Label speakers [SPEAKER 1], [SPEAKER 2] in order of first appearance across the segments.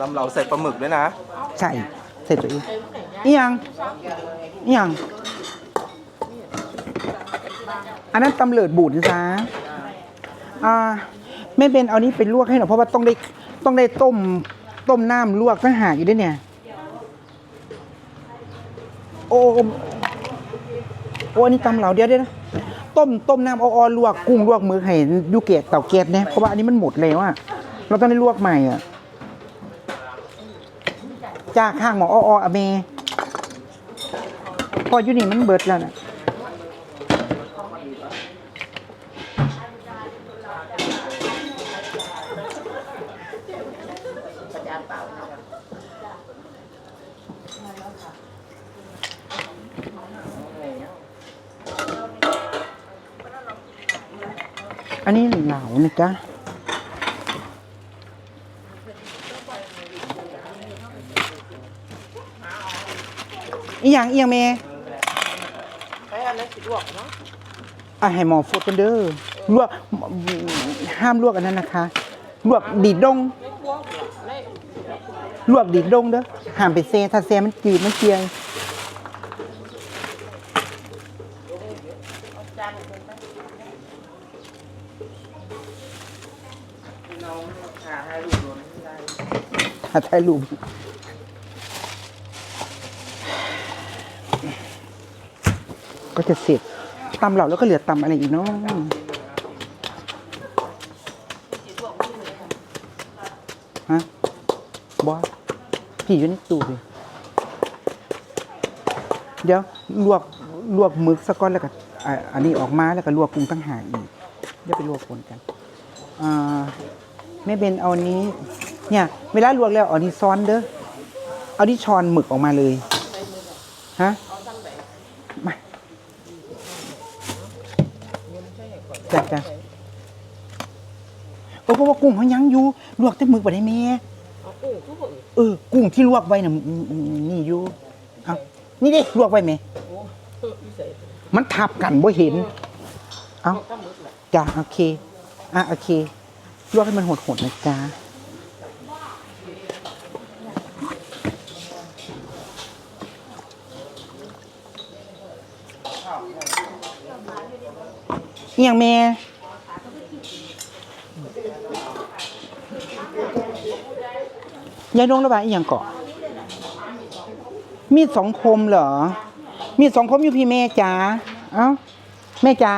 [SPEAKER 1] ลำเหลาใส่ปลาหมึกด้วยนะ
[SPEAKER 2] ใช่เสร็จตัวเองอีหยังอีหยังอันนั้นตำเลิดบูดนะจ๊ะอ่าแม่เบนเอานี้ไปลวกให้หน่อยเพราะว่าต้องได้ต้องได้ต้มต้มน้ำลวกตั้งหากอยู่ด้วยเนี่ย โอ้โอ้โอ้อันนี้ตำเหลาเดียวเดียวนะต้มต้มน้ำอ่อนๆลวกกุ้งลวกมือให้อยูเกตเต่าแก๊สเนี่ยเพราะว่าอันนี้มันหมดแล้วอะเราต้องได้ลวกใหม่อะ จ้าข้างหมออ้ออเมพออยู่นี่มันเบิดแล้วนะอันนี้เหลานะจ๊ะ อีหยังอีหยังเมอะให้หมอฟดกันเด้อลวกห้ามลวกอันนั้นนะคะ ลวกดีดดง ลวกดีดดงเด้อห้ามไปเซถ้าเซมันจืดมันเจียงถ้าถ่ายรูป ก็จะเสร็จตำเหล่าแล้วก็เหลือตำอะไรอีกเนาะฮะบอสพี่อยู่ในตู้ดิเดี๋ยวลวกลวกหมึกสักก้อนแล้วก็อ่าอันนี้ออกมาแล้วก็ลวกกุ้งตั้งหากอีกเดี๋ยวไปลวกคนกันอ่าแม่เบนเอาอันนี้ เนี่ย เวลาลวกแล้วเอานี่ซ้อนเด้อเอาที่ช้อนหมึกออกมาเลยฮะมา จ้ะจ้ะเออเพราะว่ากุ้งเขายังอยู่ลวกแต่หมึกไปได้แม่เออ กุ้งที่ลวกไว้น่ะอืมอืมนี่อยู่เอานี่ดิลวกไว้ไหมมันทับกันบ่เห็น เอาจ้ะโอเค อะโอเคลวกให้มันหดๆนะจ๊ะ อย่างแม่ยายดงระบายอหย่างเกาะมีดสองคมเหรอ มีดสองคมอยู่พี่แม่จ๋าเอ้าแม่จ๋า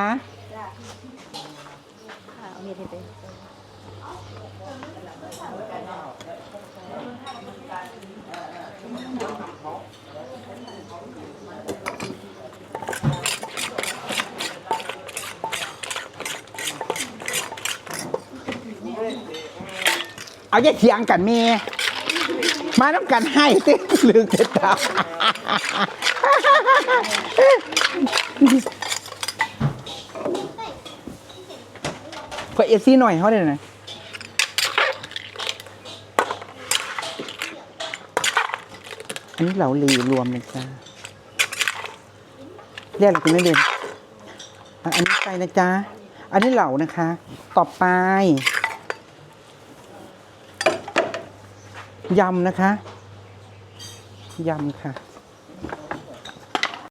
[SPEAKER 2] เอาอย่าเถียงกันเมมาน้ำกันให้ต้นลืมเต้นตาขอเอซี่หน่อยเขาได้ไหมอันนี้เหลาลีรวมเลยจ้าเรียกอะไรกันไม่เรียนอันนี้ไปนะจ๊ะ อันนี้เหลานะคะ ต่อไป ยำนะคะยำค่ะ